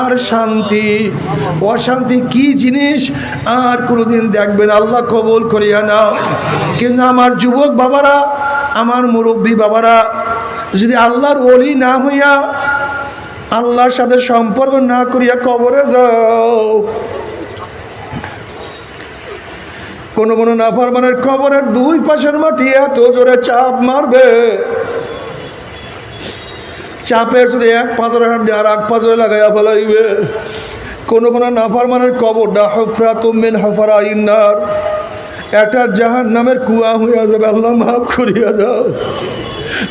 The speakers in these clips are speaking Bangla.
আর শান্তি। অশান্তি কি জিনিস? আর কোনোদিন দেখবেন আল্লাহ কবল করিয়া না কিন্তু আমার যুবক বাবারা, আমার মুরব্বী বাবারা, যদি আল্লাহর ওলি না হইয়া আল্লাহর সাথে সম্পর্ক না করিয়া কবরে যাও, কোন কোন নাফরমানের কবরের দুই পাশের মাটি এত জোরে চাপ মারবে। চাপের জোরে এক পাঁচরে আর এক পাঁচরে লাগাইয়া ফেলাইবে। কোন কোন নাফরমানের কবরটা হফরা তুমিন হফরা ইন্নার একটা জাহান নামের কুয়া হইয়া যাবে। আল্লাহ মাফ করিয়া দাও।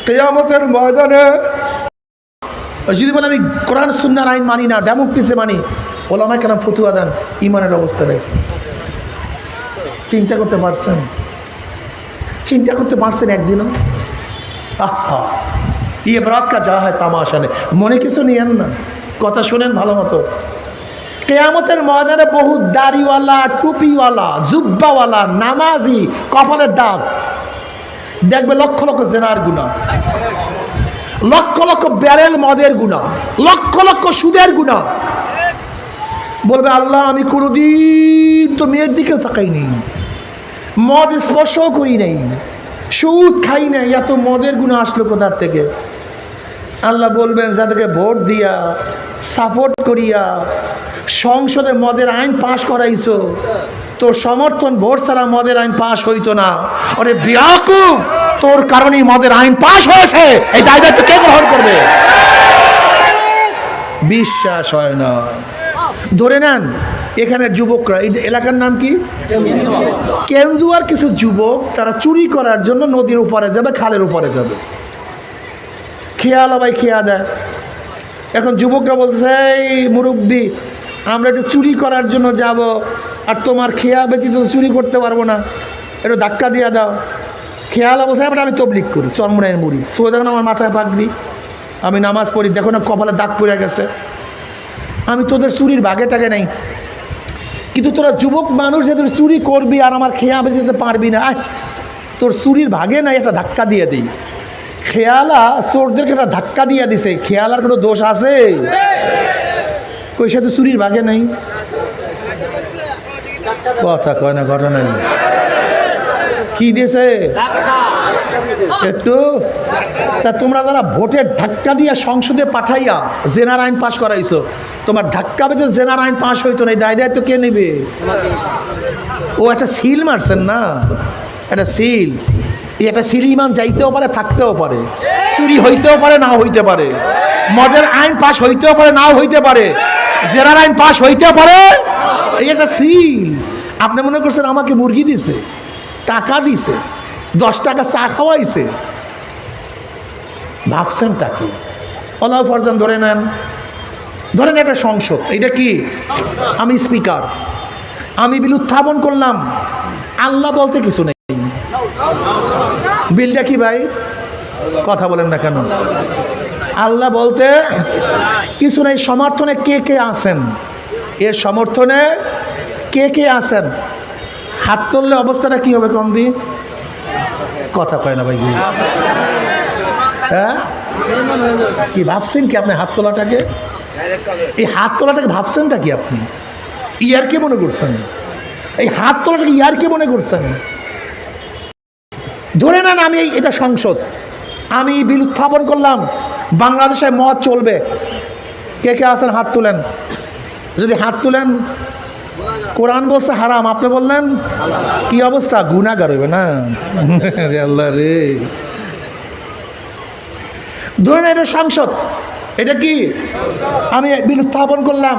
কেয়ামতের ময়দানে যদি বলে আমি কোরআন সুন্নার আইন মানি না, ডেমোক্রেসি মানি ওলামায় কেন ফতুয়া দেন, ইমানের অবস্থা নেই চিন্তা করতে পারছেন? চিন্তা করতে পারছেন একদিনও? আহা! ইয়ে বরাত কা যা হয় তামাশা নেই। মনে কিছু নিয়েন না। কথা শোনেন ভালো মতো। কেয়ামতের ময়দানে বহু দাড়িওয়ালা, টুপিওয়ালা, জুব্বাওয়ালা, নামাজি, কপালের দাগ দেখবে লক্ষ লক্ষ জেনার গুণা। লক্ষ লক্ষ ব্যারেল মদের গুণা। লক্ষ লক্ষ সুদের গুণা। বলবে, আল্লাহ, আমি কোনোদিন তো মেয়ের দিকেও তাকাইনি মদ স্পর্শও করি নাই। সুদ খাই নাই। এত মদের গুণা আসলো কোথার থেকে? আল্লাহ বলবেন, যাদেরকে ভোট দিয়া সাপোর্ট করিয়া, সংসদে মদের আইন পাশ করাইছো তোর সমর্থন ভোট ছাড়া মদের আইন পাশ হইতো না। আরে বিয়াকুব, তোর কারণেই মদের আইন পাশ হয়েছে। এই দায় দায়িত্ব কে গ্রহণ করবে? বিশ্বাস হয় না। ধরে নেন, এখানের যুবকরা, এই এলাকার নাম কি? কেন্দুয়ার কিছু যুবক, তারা চুরি করার জন্য নদীর উপরে যাবে, খালের উপরে যাবে। খেয়াল আবাই খেয়া দেয়। এখন যুবকরা বলতেছে, এই মুরব্বী, আমরা একটু চুরি করার জন্য যাব, আর তোমার খেয়া ব্যতীত চুরি করতে পারব না। একটু ধাক্কা দিয়ে দাও। খেয়াল বলছে এবার আমি তবলিক করি চরমনায়ের মুড়ি। সো দেখুন আমার মাথায় পাকবি আমি নামাজ পড়ি, দেখো না কপালে দাগ পড়ে গেছে। আমি তোদের চুরির ভাগে টাগে নেই। কিন্তু তোরা যুবক মানুষ যে চুরি করবি আর আমার খেয়া বেঁচে যেতে পারবি না আয় তোর চুরির ভাগে নাই, একটা ধাক্কা দিয়ে দিই। খেয়ালা চোরদেরকে একটা ধাক্কা দিয়ে দিছে। খেয়ালার কোনো দোষ আছে? কই, সে তো চুরির ভাগে নেই। কথা কয় না, ঘটনা কি দিয়েছে একটু। তা তোমরা যারা ভোটের ধাক্কা দিয়ে সংসদে পাঠাইয়া জেনার আইন পাশ করাইছো, তোমার ধাক্কা বেঁধে জেনার আইন পাশ হইতো না, এই দায় দায়িত্ব কে নেবে? ও একটা সিল মারছেন না? একটা সিল। একটা সিল ইমান যাইতেও পারে, থাকতেও পারে। চুরি হইতেও পারে না হইতে পারে। মদের আইন পাশ হইতেও পারে, নাও হইতে পারে। জেরার আইন পাশ হইতে পারে। এই একটা সিল। আপনি মনে করছেন আমাকে মুরগি দিছে, টাকা দিছে, দশ টাকা চা খাওয়াইছে। ভাবছেন টাকি অলাউ ফরজান ধরে নেন। ধরেন একটা সংসদ, এটা কি? আমি স্পিকার। আমি বিল উত্থাপন করলাম। আল্লাহ বলতে কিছু নেই। বিলটা কি ভাই? কথা বলেন না কেন? আল্লাহ বলতে, কিছু নেই, সমর্থনে কে কে আছেন? এর সমর্থনে কে কে আছেন? হাত তুললে অবস্থাটা কি হবে কম দি কথা কয় না ভাই হ্যাঁ? কি ভাবছেন কি আপনি হাত তোলাটাকে? এই হাত তোলাটাকে ভাবছেনটা কি আপনি? ইয়ার কে মনে করছেন? এই হাত তোলাটাকে ইয়ার কে মনে করছেন? ধরে নেন আমি এটা সংসদ। আমি বিল উত্থাপন করলাম। বাংলাদেশে মদ চলবে। কে কে আছেন? হাত তুলেন। যদি হাত তুলেন কোরআন বলছে হারাম। আপনি বললেন কি অবস্থা? গুণাগার হইবে না। আল্লাহ রে। ধরেন এটা সংসদ। এটা কি? আমি বিল উত্থাপন করলাম।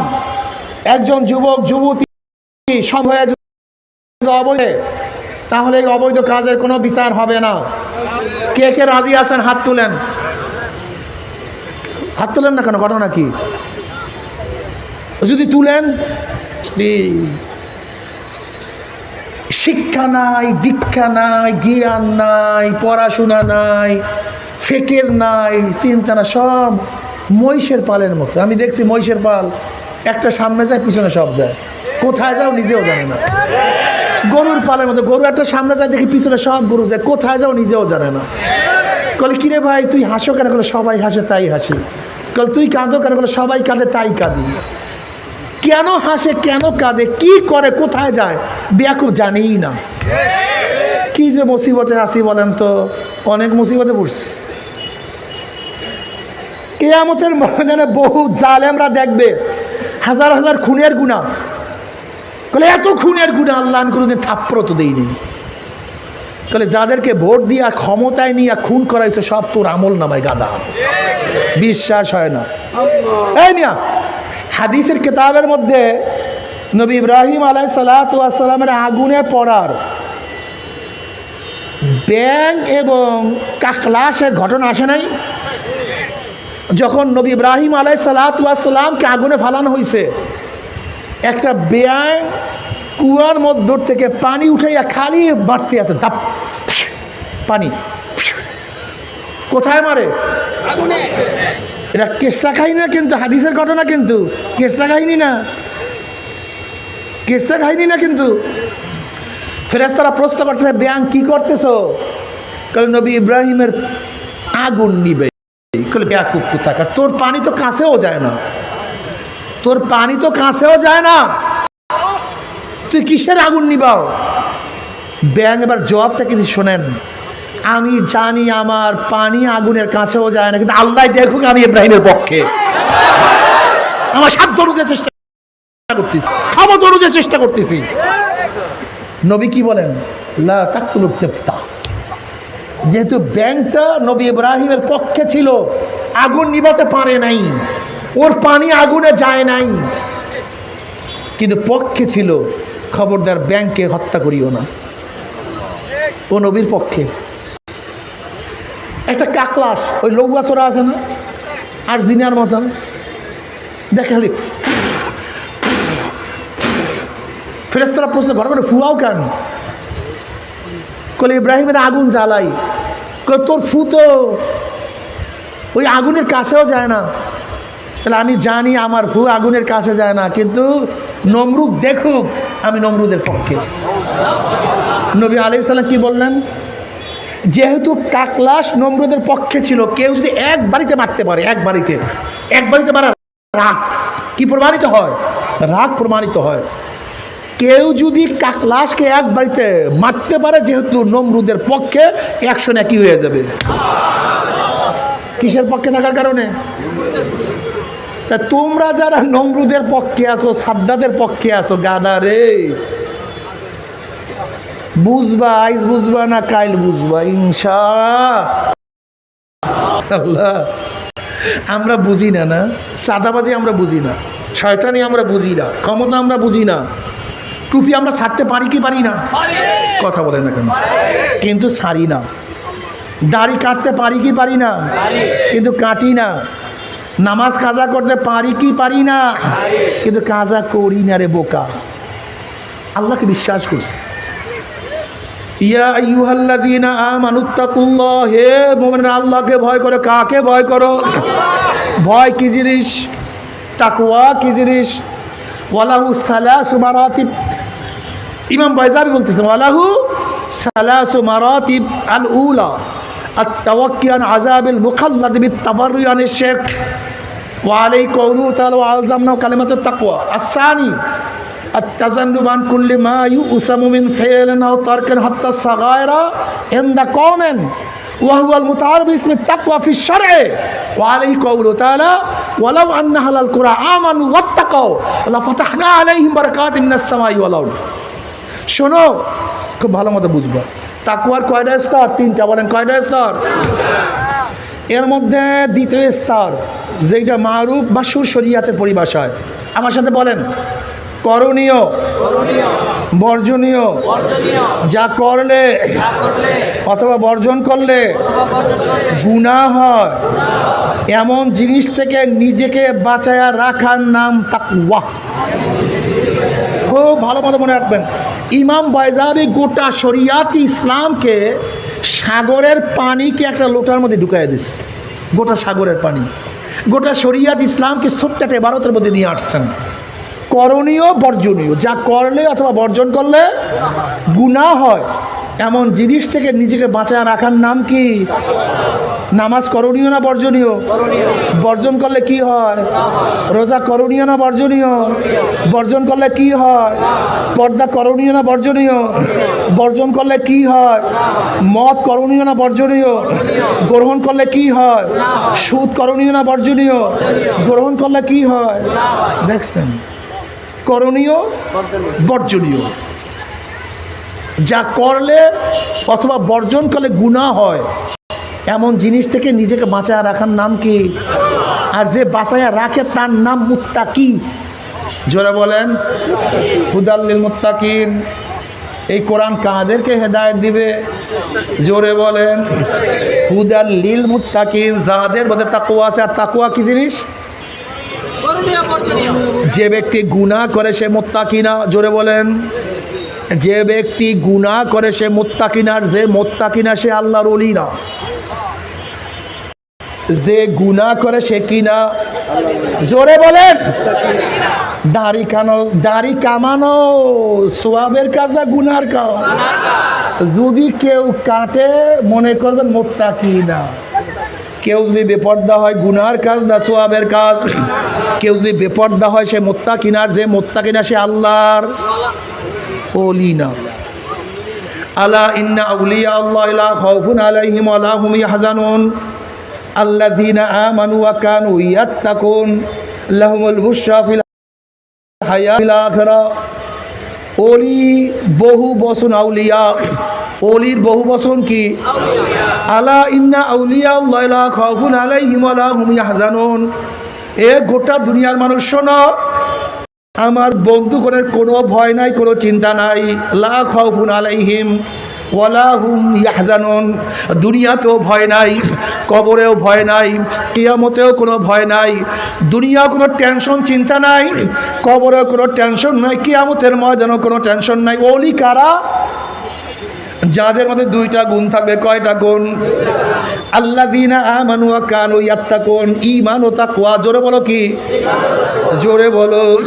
একজন যুবক যুবতী সব হয়ে তাহলে এই অবৈধ কাজের কোনো বিচার হবে না। কে কে রাজি আছেন, হাত তুলেন। হাত তুলেন না কেন? ঘটনা কি? যদি তুলেন শিক্ষা নাই, দীক্ষা নাই, জ্ঞান নাই, পড়াশোনা নাই, ফেকের নাই, চিন্তা না সব মহিষের পালের মতো। আমি দেখছি মহিষের পাল, একটা সামনে যায়, পিছনে সব যায়। কোথায় যাও নিজেও জানে না। গরুর পালের মতো, গরু একটা সামনে যায় দেখি পিছনে সব গরু যায়, কোথায় যাও নিজেও জানে না। বলে কিরে ভাই, তুই হাসো কেন? বলে সবাই হাসে, তাই হাসি। কাল, তুই কাঁদো কেন? বলে সবাই কাঁদে, তাই কাঁদি। কেন হাসে, কেন কাঁদে, কি করে, কোথায় যায় বেয়াকুব জানেই না। কি যে মুসিবতে আসি বলেন তো, অনেক মুসিবতে পড়ছি। কেয়ামতের ময়দানে বহু জালেমরা দেখবে, হাজার হাজার খুনের গুণা বলে এত খুনের গুণা আল্লাহ আমি কোনোদিন থাপ্পড় তো দিইনি। তাহলে যাদেরকে ভোট দিয়ে আর ক্ষমতায় নিয়ে খুন করাইছে সব তোর আমল নামায় গাদা। বিশ্বাস হয় না। এই মিয়া হাদিসের কিতাবের মধ্যে নবী ইব্রাহিম আলাই সালাতামের আগুনে পড়ার ব্যাং এবং কাকলাসের ঘটনা আসে নাই? যখন নবী ইব্রাহিম আলাই সালাতামকে আগুনে ফালানো হয়েছে একটা ব্যাং কুয়ার মধ্য থেকে পানি উঠাইয়া খালি বাড়তে আছে দাপ পানি কোথায় মারে? এটা কেসা কাহিনী না কিন্তু হাদিসের ঘটনা কিন্তু। কেসা কাহিনী না কেসা খাইনি না কিন্তু? ফেরেস্তারা প্রশ্ন করতেছে ব্যাং কি করতেছো? কারণ নবী ইব্রাহিমের আগুন নিবে। কলে ব্যাকুপ থাকার তোর পানি তো কাছেও যায় না। তোর পানি তো কাছেও যায় না। তুই কিসের আগুন নিবাও? ব্যাং এবার জবাবটা কিন্তু শোনেন। আমি জানি আমার পানি আগুনের কাছেও যায় না, কিন্তু আল্লাহ দেখুক আমি ইব্রাহিমের পক্ষে। আমার সাধ্য অনুযায়ী চেষ্টা করতেছি। ক্ষমতা অনুযায়ী চেষ্টা করতেছি। নবী কি বলেন? যেহেতু ব্যাংকটা নবী ইব্রাহিমের পক্ষে ছিল, আগুন নিভাতে পারে নাই। ওর পানি আগুনে যায় নাই। কিন্তু পক্ষে ছিল, খবরদার ব্যাংকে হত্যা করিও না। ও নবীর পক্ষে। একটা কাকলাস, ওই লৌয়াচরা আছে না? আর জিনার মতন। দেখে খালি ফেরেস্তারা প্রশ্ন ঘর করে ফুয়াও কেন? কলে ইব্রাহিমের আগুন জ্বালাই। তোর ফু তো ওই আগুনের কাছেও যায় না। তাহলে আমি জানি আমার ফু আগুনের কাছে যায় না, কিন্তু নমরুদ দেখুক, আমি নমরুদের পক্ষে। নবী আলাইসাল্লাম কি বললেন? যেহেতু কাকলাস নমরুদের পক্ষে ছিল, কেউ যদি এক বাড়িতে মারতে পারে, এক বাড়িতে এক বাড়িতে মারা রাগ, কি প্রমাণিত হয়? রাগ প্রমাণিত হয়। কেউ যদি কাকলাসকে এক বাড়িতে মারতে পারে, যেহেতু নমরুদের পক্ষে একশন একই হয়ে যাবে। কিসের পক্ষে থাকার কারণে? তা তোমরা যারা নমরুদের পক্ষে আছো সাদ্দাদের পক্ষে আছো, গাদা রে। বুঝবা আইজ বুঝবা না কাইল বুঝবা, ইনশা। আল্লাহ, আমরা বুঝি না না। সাদাবাজি আমরা বুঝি না, শয়তানি আমরা বুঝি না, ক্ষমতা আমরা বুঝি না, টুপি আমরা ছাড়তে পারি কি পারি না? কথা বলে না কেন? কিন্তু ছাড়ি না। দাড়ি কাটতে পারি কি পারি না? কিন্তু কাটি না। নামাজ কাজা করতে পারি কি পারি না? কিন্তু কাজা করি না রে বোকা। আল্লাহকে বিশ্বাস করছি আল্লাহকে ভয় করো, কাকে ভয় করো? ভয় কি জিনিস? তাকওয়া কি জিনিস? ওয়ালাহু সালাসু মারাতিব। ইমাম বাইজাবি বলতেছেন, ওয়ালাহু সালাসু মারাতিব আল উলা التوكي عن عذاب المخلد بالتبرع عن الشرك وعليه قوله تعالى وألزمنا كلمة التقوى الثاني التزنب عن كل ما يؤسم من فعل أو ترك حتى الصغائر عند قوم وهو المتعارف باسم التقوى في الشرع وعليه قوله تعالى ولو أن أهل القرى آمنوا واتقوا لفتحنا عليهم بركات من السماء والأرض শোনো খুব ভালো মতো বুঝবো তাকুয়ার কয়টা স্তর? তিনটা বলেন, কয়টা স্তর? এর মধ্যে দ্বিতীয় স্তর যেটা মারুফ বা সুশরিয়াতের পরিভাষায় আমার সাথে বলেন, করণীয়, বর্জনীয়, যা করলে, অথবা বর্জন করলে গুণা হয়। এমন জিনিস থেকে নিজেকে বাঁচায়া রাখার নাম তাকুয়া খুব ভালো মতো মনে রাখবেন। ইমাম বাইজাবি গোটা শরিয়াতি ইসলামকে সাগরের পানিকে একটা লোটার মধ্যে ঢুকাই দিস গোটা সাগরের পানি। গোটা শরিয়াত ইসলামকে ছোট্ট একটা ভারতের মধ্যে নিয়ে আসছেন। করণীয়, বর্জনীয়। যা করলে অথবা বর্জন করলে গুণা হয়। এমন জিনিস থেকে নিজেকে বাঁচায় রাখার নাম কি? নামাজ করণীয় না বর্জনীয়? বর্জন করলে কি হয়? রোজা করণীয় না বর্জনীয়? বর্জন করলে কি হয়? পর্দা করণীয় না বর্জনীয়? বর্জন করলে কি হয়? মদ করণীয় না বর্জনীয়? গ্রহণ করলে কি হয়? সুদ করণীয় না বর্জনীয়? গ্রহণ করলে কি হয়? দেখছেন? করণীয় বর্জনীয়। যা করলে অথবা বর্জন করলে গুণা হয়। এমন জিনিস থেকে নিজেকে বাঁচায় রাখার নাম কি? আর যে বাঁচায়া রাখে তার নাম মুত্তাকি জোরে বলেন হুদাল্লিল মুত্তাকিন। এই কোরআন কাদেরকে হেদায়ত দিবে? জোরে বলেন হুদাল লিল মুত্তাকিন যাদের মধ্যে তাকুয়া আছে। আর তাকুয়া কি জিনিস? যে ব্যক্তি গুনাহ করে সে মোত্তাকি না? জোরে বলেন। যে ব্যক্তি গুনাহ করে সে মোত্তাকিনার যে মোত্তাকিনা সে আল্লাহর অলি না। যে গুনাহ করে সে কিনা জোরে বলেন। দাড়ি কানো, দাড়ি কামানো, সোয়াবের কাজ না গুনার কাজ? যদি কেউ কাটে, মনে করবেন মোত্তাকি না। কেউ যদি বেপর্দা হয় গুনার কাজ না সোয়াবের কাজ, কেউ যদি বেপর্দা হয় সে মোত্তা কিনার যে মোত্তা কিনা সে আল্লাহর না। আলা ইন্না আউলিয়া আল্লাহ লা খাউফুন আলাইহিম ওয়া লা হুম ইয়াহজানুন। আল্লাযীনা আমানু ইয়াত্তাকুন বুশরা ফিল ওলি বহু বসন আউলিয়া। অলির বহু বসন কি? আলা ইন্না আউলিয়া আল্লাহ, লা খাউফুন আলাইহিম ওয়া লা হুম এ গোটা দুনিয়ার মানুষ শোনো, আমার বন্ধুগণের কোনো ভয় নাই, কোনো চিন্তা নাই। লা খাউফুন আলাইহিম। ওয়ালা হুম ইয়াহজানুন। দুনিয়াতেও ভয় নাই, কবরেও ভয় নাই, কিয়ামতেও কোনো ভয় নাই দুনিয়া কোনো টেনশন, চিন্তা নাই, কবরেও কোনো টেনশন নাই, কিয়ামতের ময়দানেও কোনো টেনশন নাই। ওলি কারা? যাদের মধ্যে দুইটা গুণ থাকবে, কয়টা গুণ? আল্লাহ দিনা আমানু কানু ইয়াত্তাকুন। ঈমান ও তাকওয়া, জোরে বলো কি? জোরে বলো।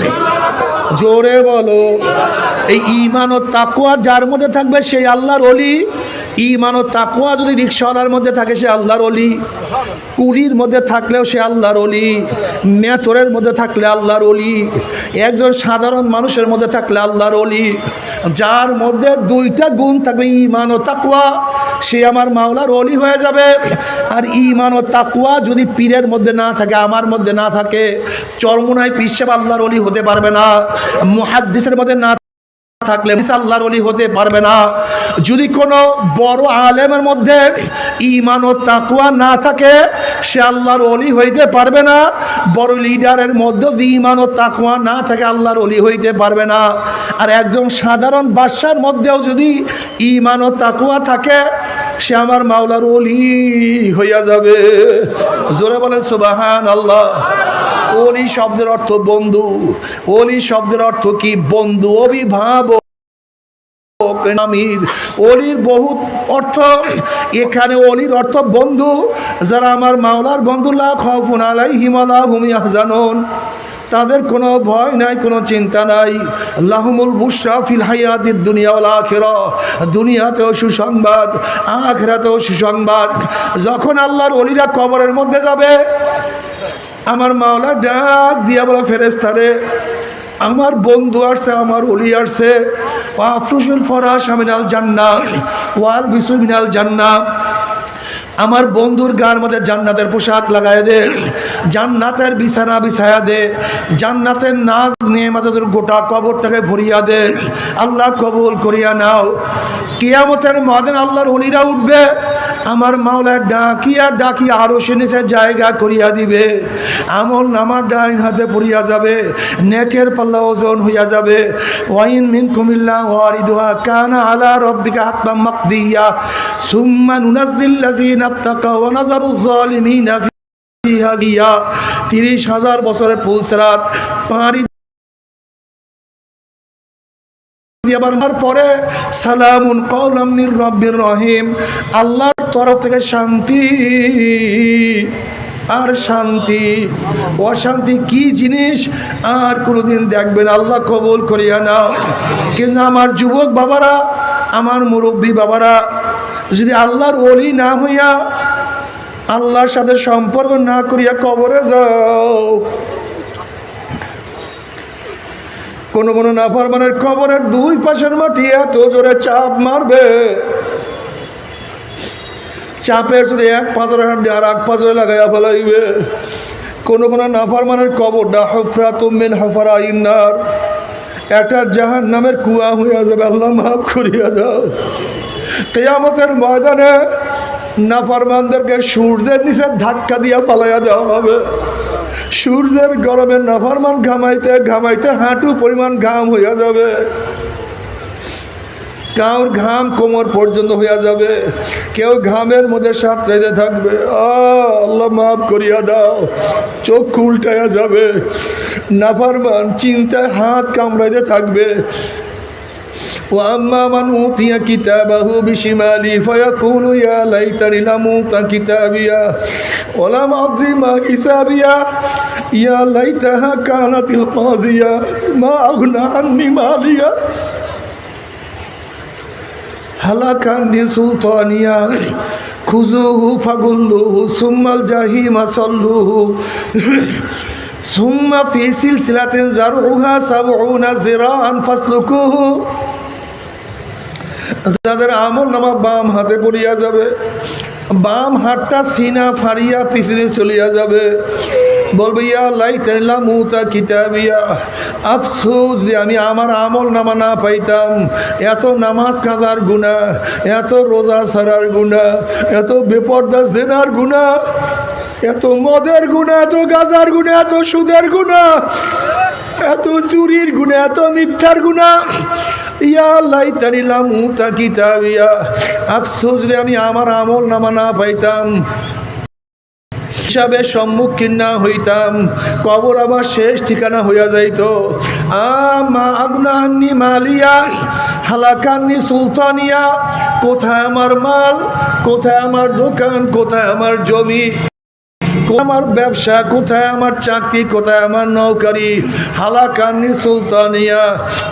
জোরে বলো। এই ইমান ও তাকুয়া যার মধ্যে থাকবে সেই আল্লাহর অলি ঈমান ও তাকওয়া যদি রিক্সাওয়ালার মধ্যে থাকে, সে আল্লাহর অলি কুলির মধ্যে থাকলেও সে আল্লাহর অলি মেথরের মধ্যে থাকলে আল্লাহর অলি একজন সাধারণ মানুষের মধ্যে থাকলে আল্লাহর অলি যার মধ্যে দুইটা গুণ থাকবে ইমান ও তাকওয়া। সে আমার মাওলার অলি হয়ে যাবে। আর ইমান ও তাকওয়া যদি পীরের মধ্যে না থাকে, আমার মধ্যে না থাকে, চরমোনায় পিসেব আল্লাহর অলি হতে পারবে না। মুহাদ্দিসের মধ্যে না থাকলে আল্লাহর অলি হতে পারবে না। যদি কোনো বড় আলেমের মধ্যে ইমান ও তাকুয়া না থাকে, সে আল্লাহর অলি হইতে পারবে না। বড় লিডারের মধ্যে যদি ইমান ও তাকুয়া না থাকে, আল্লাহর অলি হইতে পারবে না। আর একজন সাধারণ বাদশার মধ্যেও যদি ইমান ও তাকুয়া থাকে, সে আমার মাওলার অলি হইয়া যাবে। জোরে বলেন সুবাহান আল্লাহ অলি শব্দের অর্থ বন্ধু অলি শব্দের অর্থ কি বন্ধু? অভিভাবক অলির বহু অর্থ, এখানে অলির অর্থ বন্ধু। যারা আমার মাওলার বন্ধুল্লাহ খফুন আলাই হিমালা হুমিয়া জানুন তাদের কোনো ভয় নাই, কোনো চিন্তা নাই। লাহমুল বুসরা ফিল হায়াতির দুনিয়া ওলা দুনিয়াতেও সুসংবাদ, আখেরাতেও সুসংবাদ। যখন আল্লাহর অলিরা কবরের মধ্যে যাবে আমার মাওলা ডাক দিয়া বলে ফেরেস্তারে আমার বন্ধু আসছে, আমার অলি আসছে। আফরুসুল ফরাস আমিনাল জান্না ওয়াল বিসু মিনাল জান্না আমার বন্ধুর গার মধ্যে জান্নাতের পোশাক লাগায় দে, জান্নাতের বিছানা বিছায়া দে, জান্নাতের নাচ নিয়ে মাথাদের গোটা কবরটাকে ভরিয়া দে। আল্লাহ কবুল করিয়া নাও। কিয়ামতের মদেন আল্লাহর অলিরা উঠবে আমার মাওলার ডাকিয়া ডাকিয়া আরও সে নিচে জায়গা করিয়া দিবে। আমল নামার ডাইন হাতে পড়িয়া যাবে। নেকের পাল্লা ওজন হইয়া যাবে। ওয়াইন মিন কুমিল্লা ওয়ারিদুহা কানা আলা রব্বিকা হাতমাম মাকদিয়া। সুম্মা নুনাজ্জিল্লাযিনা তাকাও ওয়া ফিহা জিয়া 30 হাজার বছরের পুলসরাত পানি পরে রহিম, আল্লাহর তরফ থেকে শান্তি আর শান্তি। অশান্তি কি জিনিস? আর কোনোদিন দেখবেন আল্লাহ কবুল করিয়া নাও। কিন্তু আমার যুবক বাবারা, আমার মুরব্বী বাবারা, যদি আল্লাহর ওলি না হইয়া আল্লাহর সাথে সম্পর্ক না করিয়া কবরে যাও কোনো কোনো নাফরমানের কবরের দুই পাশের মাটি এত জোরে চাপ মারবে। চাপের জোরে এক পাঁচরে হাঁটে আর এক পাঁচরে লাগাইয়া ফেলাইবে। কোনো কোনো নাফরমানের কবরটা হফরা তুমেন হফরা ইন্নার। একটা জাহান নামের কুয়া হইয়া যাবে, আল্লাহ মাফ করিয়া দাও। কেয়ামতের ময়দানে নাফরমানদেরকে সূর্যের নিচে ধাক্কা দিয়া পালাইয়া দেওয়া হবে। সূর্যের গরমে নাফরমান ঘামাইতে ঘামাইতে হাঁটু পরিমাণ ঘাম হইয়া যাবে। কাউর ঘাম কোমর পর্যন্ত হইয়া যাবে। কেউ ঘামের মধ্যে সাঁতরাইতে থাকবে। আল্লাহ মাফ করিয়া দাও, চোখ উল্টাইয়া যাবে। নাফারমান চিন্তায় হাত কামড়াইতে থাকবে। وأما من أوتي كتابه بشماله فيقول يا ليتني لم أوت كتابيا ولم أدر ما حسابيا يا ليتها كانت القاضية ما أغنى عني ماليا هلك عني سلطانيا خذوه فغلوه ثم الجحيم صلوه ثم في سلسلة زرعها سبعون ذراعا فاسلكوه. যাদের আমল নামা বাম হাতে পড়িয়া যাবে, বাম হাতটা সিনা ফারিয়া পিছনে চলিয়া যাবে। বলবে, ইয়া লাইতাল্লাহ মুতা কিতাবিয়া, আফসোস যে আমি আমার আমল নামা না পাইতাম। এত নামাজ কাজার গুণা এত রোজা সারার গুণা এত বেপর্দা জেনার গুণা এত মদের গুণা এত গাজার গুণা এত সুদের গুণা এত চুরির গুণা এত মিথ্যার গুণা ইয়া লাইতানিলাম আমি আমার আমল নামা না পাইতাম। হিসাবে সম্মুখীন না হইতাম। কবর আবার শেষ ঠিকানা হইয়া যাইত। আমা মালিয়া, হালাকান্নি সুলতানিয়া। কোথায় আমার মাল, কোথায় আমার দোকান, কোথায় আমার জমি? আমার ব্যবসা কোথায়? আমার চাকরি কোথায়? আমার নৌকারি, হালাকান্নি সুলতানিয়া।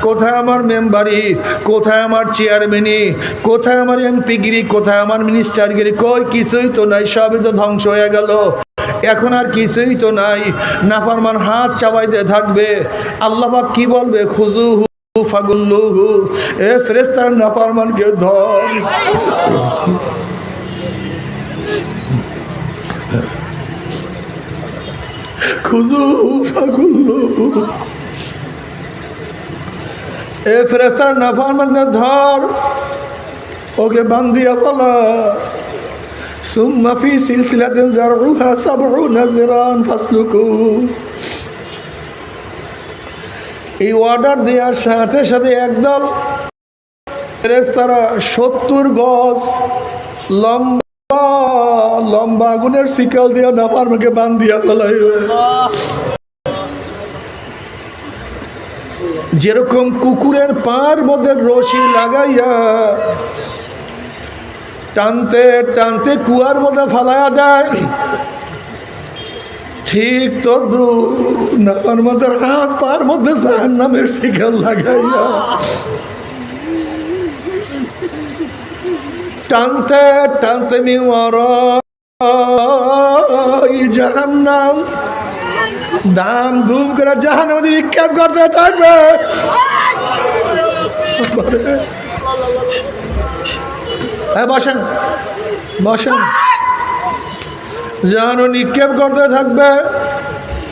কোথায় আমার মেম্বারি? কোথায় আমার চেয়ারম্যানি কোথায় আমার এমপিগিরি কোথায় আমার মিনিস্টারগিরি কই? কিছুই তো নাই, সবই তো ধ্বংস হয়ে গেল। এখন আর কিছুই তো নাই। নাফরমান হাত চাবাইতে থাকবে। আল্লাহবাক কি বলবে? খুজু ফাগুল্লুহু। এ ফেরেস্তার নাফরমানকে ধর। খুজু ফাগুল্লুহু এ ফেরেস্তার নাফরমানকে ধর ওকে বান্দিয়া বলা ثم في سلسلة زرعها سبعون ذراعا فاسلكوه এই অর্ডার দেওয়ার সাথে সাথে একদল ফেরেশতারা সত্তর গজ লম্বা লম্বা আগুনের শিকাল দিয়া নাপার মুখে বান দিয়া যেরকম কুকুরের পার মধ্যে রশি লাগাইয়া টানতে টানতে কুয়ার মধ্যে ফালাইয়া দেয়, ঠিক তদ্রু নাপার মধ্যে হাত পার মধ্যে জাহান নামের শিকার লাগাইয়া। টানতে টানতে মিওয়ার জাহান্নাম। দাম ধুম করে জাহান্নাম নিক্ষেপ করতে থাকবে। হ্যাঁ বসেন বসেন। জাহানো নিক্ষেপ করতে থাকবে।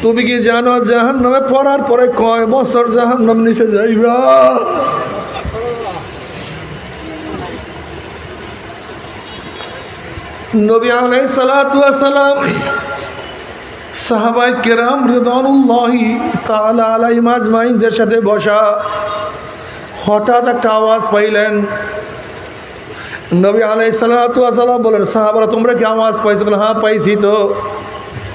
তুমি কি জানো জাহান নামে পড়ার পরে কয় বছর জাহান নাম নিচে যাইবা? নবী আলাই সালাম সাহাবাই কেরাম রিদানুল্লাহি তাআলা আলাইহিম আজমাইনদের সাথে বসা হঠাৎ একটা আওয়াজ পাইলেন। নবী আলাই সালাম বলেন সাহাবারা, তোমরা কি আওয়াজ পাইছো? বলে হ্যাঁ পাইছি তো।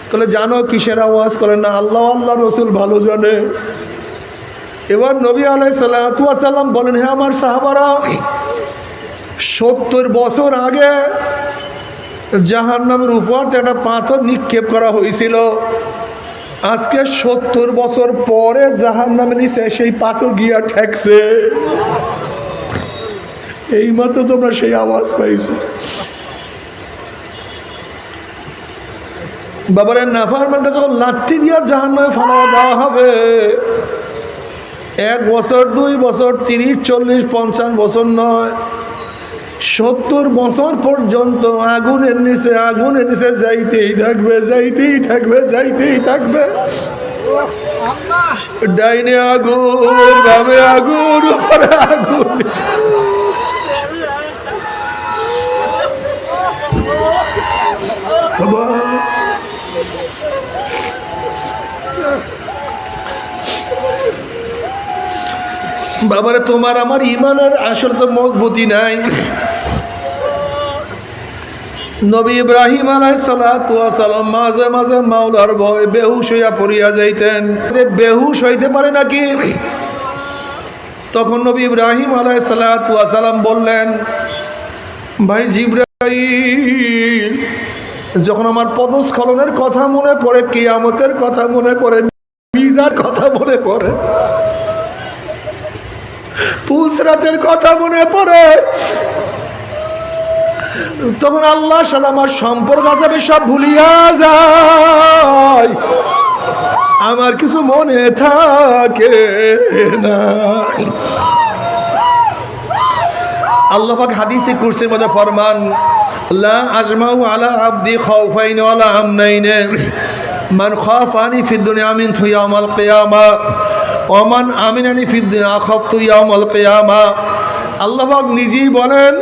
তাহলে জানো, কিসের আওয়াজ? করেন না, আল্লাহ আল্লাহ রসুল ভালো জানে। এবার নবী আলাই সাল্লাম বলেন হ্যাঁ আমার সাহাবারা, সত্তর বছর আগে জাহান নামের উপর একটা পাথর নিক্ষেপ করা হয়েছিল। আজকে সত্তর বছর পরে জাহান নামে নিচে সেই পাথর গিয়া ঠেকছে। এই মাত্র তোমরা সেই আওয়াজ পাইছো। বাবারে নাফার মানকে যখন লাঠি দিয়া জাহান্নামে ফালা দেওয়া হবে, এক বছর, দুই বছর, তিরিশ, চল্লিশ, পঞ্চাশ বছর নয় সত্তর বছর পর্যন্ত আগুনের নিচে আগুনের নিচে যাইতেই থাকবে যাইতেই থাকবে যাইতেই থাকবে। ডাইনে আগুন, বামে আগুন আগুন। বাবারে, তোমার আমার ইমানের আসলে তো মজবুতি নাই। নবী ইব্রাহিম আলাইসালাম মাঝে মাঝে মাওলার ভয় বেহুশ হইয়া পড়িয়া যাইতেন। বেহুশ হইতে পারে নাকি? তখন নবী ইব্রাহিম আলাইসালাম বললেন, ভাই জিব্রাহিম যখন আমার পদস্খলনের কথা মনে পড়ে, কিয়ামতের কথা মনে পড়ে, মিজার কথা মনে পড়ে, পুসরাতের কথা মনে পড়ে তখন আল্লাহ সাথে আমার সম্পর্ক আছে সব ভুলিয়া যায় আমার কিছু মনে থাকে না। আল্লাহ পাক হাদিসে কুরসির মধ্যে ফরমান, লা আজমাউ আলা আবদি খাউফাইন ওয়ালা আমনাইনে। মান খাফানি ফিদ দুনিয়া মিন থুয়ামাল কিয়ামা ওমান আমিনানি ফিদ দুনিয়া খাফতু ইয়াউমাল কিয়ামা। আল্লাহ পাক নিজেই বলেন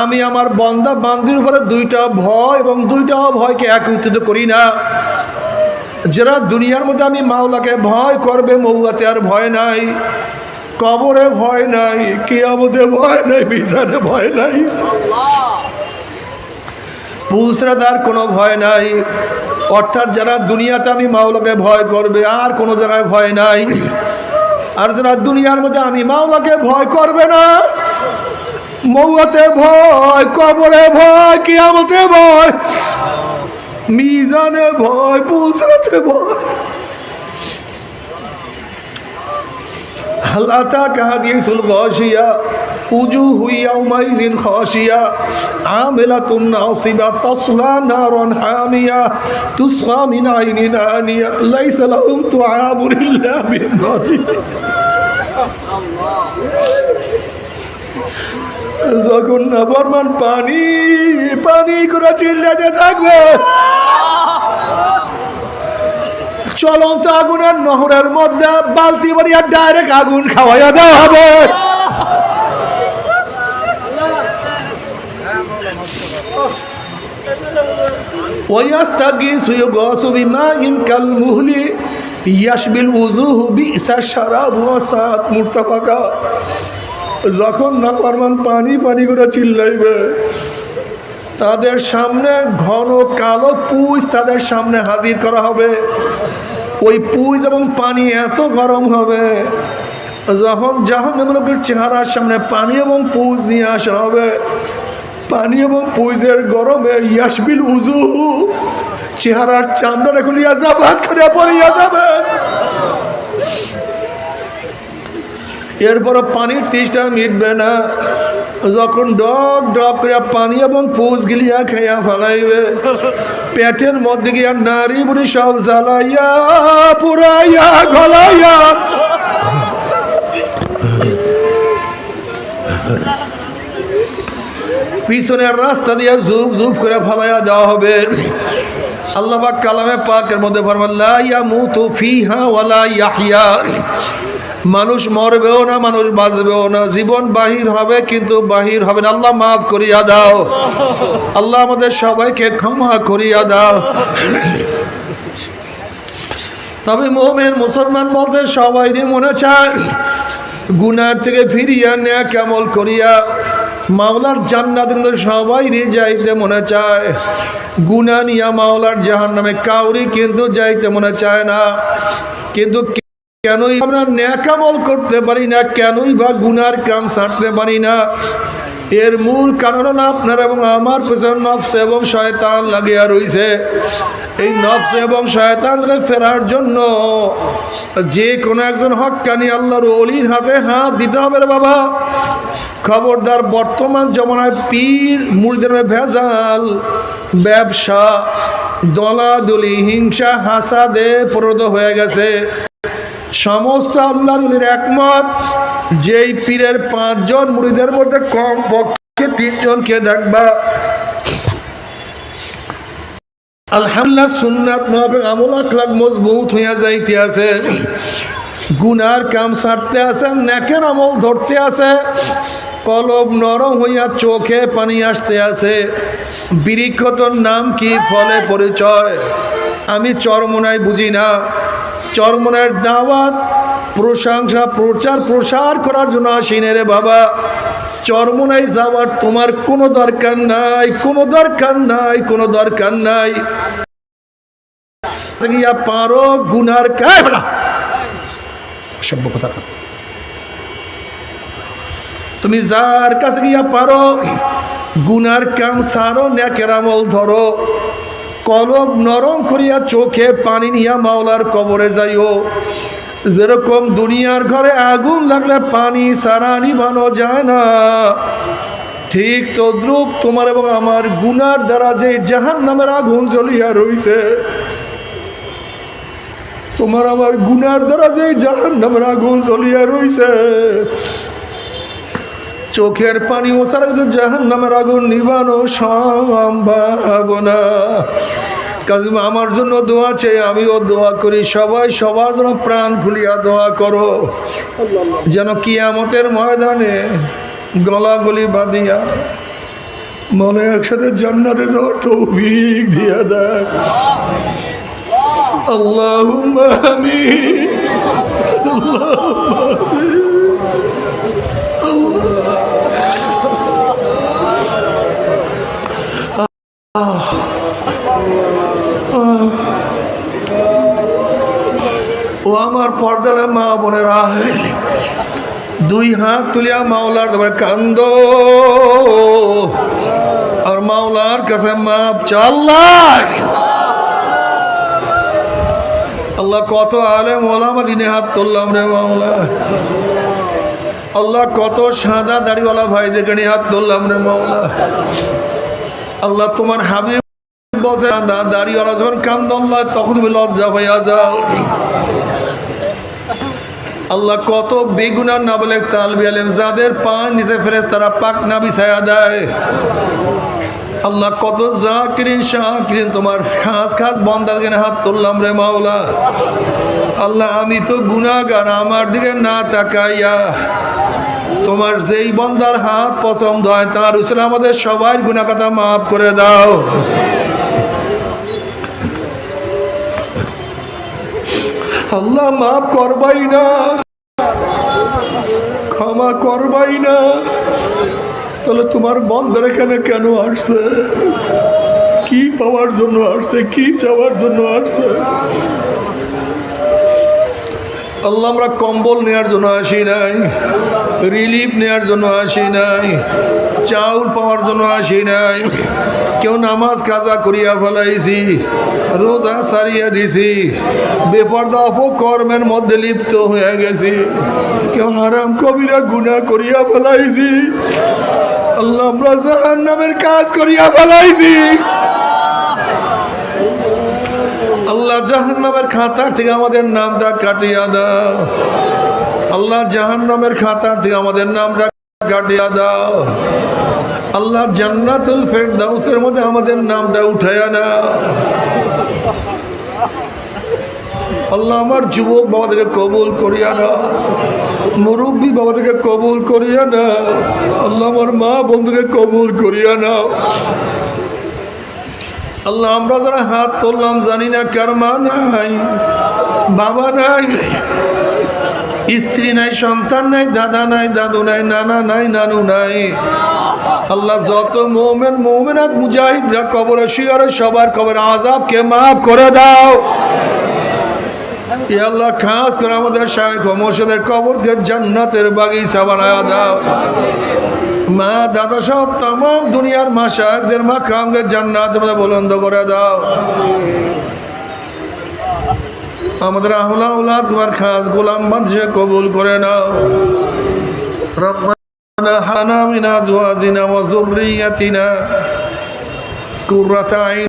আমি আমার বন্দা বান্দির উপরে দুইটা ভয় এবং দুইটা ভয়কে একত্রিত করি না। যারা দুনিয়ার মধ্যে আমি মাওলাকে ভয় করবে মৌয়াতে আর ভয় নাই, কবরে ভয় নাই, কিয়ামতে ভয় নাই বিজানে ভয় নাই। পুলসরাদার কোনো ভয় নাই। অর্থাৎ যারা দুনিয়াতে আমি মাওলাকে ভয় করবে, আর কোনো জায়গায় ভয় নাই। আর যারা দুনিয়ার মধ্যে আমি মাওলাকে ভয় করবে না মৌয়াতে ভয়, কবরে ভয়, কিয়ামতে ভয়, মিজানে ভয় পুলসরাতে ভয়। হালাতা কাহাদিসুল গশিয়া উজু হুইয়া উমাইজিন খসিয়া আমেলা তুম নাসিবা তসলা নারন হামিয়া, তুসফা মিন আইনিন আনিয়া, লাইসা লাহুম তুআবুন ইল্লা বিদারি আল্লাহ যখন না বর্মান পানি পানি করে চিল্লাতে থাকবে। চলন্ত আগুনের নহরের মধ্যে বালতি বাড়িয়া ডাইরেক্ট আগুন খাওয়াইয়া দেওয়া হবে। ওয়াস্তাগিসু ইউগাসু বিমাইন কাল মুহলি ইয়াশবিল উযুহু বিসা শারাবু ওয়াসাত মুরতাফাকা। যখন না পারমান পানি পানি করে চিল্লাইবে। তাদের সামনে ঘন কালো পুষ তাদের সামনে হাজির করা হবে। ওই পুজ এবং পানি এত গরম হবে, যখন জাহান্নামূলকের চেহারার সামনে পানি এবং পুজ নিয়ে আসা হবে, পানি এবং পুজের গরমে ইয়াসবিল উজু চেহারার চামড়া এখন ইয়াজাবাদ করে পড়িয়া যাবে। এরপর পানির তেষ্টা মিটবে না। যখন ডব ডব করে পানি এবং পুজ গিলিয়া খেয়া ফেলাইবে পেটের মধ্যে গিয়া নারী বুড়ি সব জ্বালাইয়া, পুরাইয়া, গলাইয়া। পিছনের রাস্তা দিয়ে জুপ জুপ করে ফালাইয়া দেওয়া হবে। আল্লাহ কালামে পাকের মধ্যে ফরমাল্লা ইয়ামুতু ফিহা ওয়ালা ইয়াহইয়া। মানুষ মরবেও না, মানুষ বাঁচবেও না। জীবন বাহির হবে, কিন্তু বাহির হবে না। আল্লাহ মাফ করিয়া দাও। আল্লাহ আমাদের সবাইকে ক্ষমা করিয়া দাও। তবে মোমেন মুসলমান বলতে সবাইরই মনে চায়, গুনার থেকে ফিরিয়া নেয়া কেমল করিয়া। মাওলার জান্নাত কিন্তু সবাই যাইতে মনে চায়। গুনা নিয়া মাওলার জাহান নামে কাউরি কিন্তু যাইতে মনে চায় না। কিন্তু কেনই আমরা ন্যাকামল করতে পারি না, কেনই বা গুনার কাম ছাড়তে পারি না। এর মূল কারণ আপনার এবং আমার পেছনে নফস এবং শয়তান লাগিয়া রইছে। এই নফস এবং শয়তানকে ফেরার জন্য যে কোনো একজন হক্কানি আল্লাহর অলির হাতে হাত দিতে হবে রে বাবা। খবরদার বর্তমান জমানায় পীর, মুড়িদের ভেজাল, ব্যবসা, দলাদলি, হিংসা, হাসাদে প্রদ হয়ে গেছে। সমস্ত আল্লাহর একমত, যেই পীরের পাঁচজন মুড়িদের মধ্যে কম পক্ষে তিনজনকে দেখবা। আলহামদুলিল্লাহ সুন্নাত মহাবেগ আমল আখলাক মজবুত হইয়া যাইতে আছে। গুনার কাম সারতে আছে, নেকের আমল ধরতে আছে। কলব নরম হইয়া চোখে পানি আসতে আছে। বৃক্ষতর নাম কি? ফলে পরিচয়। আমি চরমনায় বুঝি না। চরমনের দাওয়াত, প্রশংসা, প্রচার, প্রসার করার জন্য আসিনে রে বাবা। চরমনায় যাওয়ার তোমার কোনো দরকার নাই, কোনো দরকার নাই, কোনো দরকার নাই। পারো গুনার কায় কথা তুমি যার কাছে গিয়া পারো, গুনার কাম সারো, ন্যাকের আমল ধরো। কলব নরম করিয়া চোখে পানি নিয়া মাওলার কবরে যাইও। যেরকম দুনিয়ার ঘরে আগুন লাগলে পানি সারা নিভানো যায় না। ঠিক তদ্রুপ তোমার এবং আমার গুনার দ্বারা যে জাহান নামের আগুন জ্বলিয়া রইছে, তোমার আমার গুনার দ্বারা যে জাহান নামের আগুন জ্বলিয়া রইছে চোখের পানি ওসার জাহান নামে আগুন নিবানো সম্ভাবনা। আমার জন্য দোয়া চাই, আমিও দোয়া করি, সবাই সবার জন্য প্রাণ খুলিয়া দোয়া করো। যেন কিয়ামতের ময়দানে গলাগলি বাঁধিয়া মনে একসাথে জন্নাতে যাওয়ার তৌফিক দিয়া দেয়। আল্লাহুম্মা আমিন। আল্লাহ। ও আমার পর্দালে মা বোনেরা, দুই হাত তুলিয়া মাওলার দেবে কান্দ। আর মাওলার কাছে মাপ চাল্লাহ আল্লাহ। কত আলেম ওলামা দিনে হাত তুললাম রে মাওলা। আল্লাহ কত সাদা দাড়িওয়ালা ভাই দেখে হাত তুললাম রে মাওলা। আল্লাহ তোমার হাবিব বসে সাদা দাড়িওয়ালা যখন কান্দন লয়, তখন তুমি লজ্জা হইয়া যাও। আল্লাহ কত বেগুনার না বলে তালবি আলেম যাদের পা নিচে ফেরেস তারা পাক না বিছায়া দেয়। আল্লাহ কত জাকিরিন, শাকিরিন, তোমার খাস খাস বন্দাকে হাত তুললাম রে মাওলা। আল্লাহ, আমি তো গুনাহগার, আমার দিকে না তাকাইয়া তোমার যেই বন্দার হাত পছন্দ হয়, তার উসলে আমাদের সবাই গুনা কথা মাফ করে দাও। আল্লাহ মাফ করবাই না। ক্ষমা করবাই না। তাহলে তোমার বন্ধের এখানে কেন আসছে? কি পাওয়ার জন্য আসছে? কি চাওয়ার জন্য আসছে? আল্লাহ আমরা কম্বল নেওয়ার জন্য আসি নাই রিলিফ নেওয়ার জন্য আসি নাই, চাউল পাওয়ার জন্য আসি নাই, কেউ নামাজ কাজা করিয়া ফেলাইছি, রোজা সারিয়া দিছি, বেপর্দা অপকর্মের মধ্যে লিপ্ত হয়ে গেছি, কেউ হারাম কবিরা গুণা করিয়া ফেলাইছি, আল্লাহ আমরা জাহান নামের কাজ করিয়া ফেলাইছি। আল্লাহ জাহান নামের খাতার থেকে আমাদের নামটা কাটিয়া দাও। আল্লাহ জাহান নামের খাতার থেকে আমাদের নামটা কাটিয়া দাও। আল্লাহ জান্নাতুল ফেরদাউসের মধ্যে আমাদের নামটা উঠাইয়া নাও। আল্লাহ আমার যুবক বাবাদেরকে কবুল করিয়া না মুরব্বী বাবাদেরকে কবুল করিয়া না আল্লাহ আমার মা বন্ধুকে কবুল করিয়া নাও। আল্লাহ, আমরা যারা হাত তুললাম, জানি না কার মা নাই, বাবা নাই, স্ত্রী নাই, সন্তান নাই, দাদা নাই, দাদু নাই, নানা নাই, নানু নাই। আল্লাহ, যত মোমেন, মোমেনাত, মুজাহিদরা কবর শিয়ারে সবার কবর আজাবকে মাফ করে দাও। আল্লাহ, খাস করে আমাদের ও মোর্শেদের কবরকে জান্নাতের বাগিচা বানায় দাও। মা দাদা সহ তাম দুনিয়ার মা শায়কদের মা কামকে জান্নাত মধ্যে বুলন্দ করে দাও আমাদের আহলা উলাদ তোমার খাস গোলাম বাঁধে কবুল করে নাও ربنا حنا من أزواجنا وذريتنا قرة عين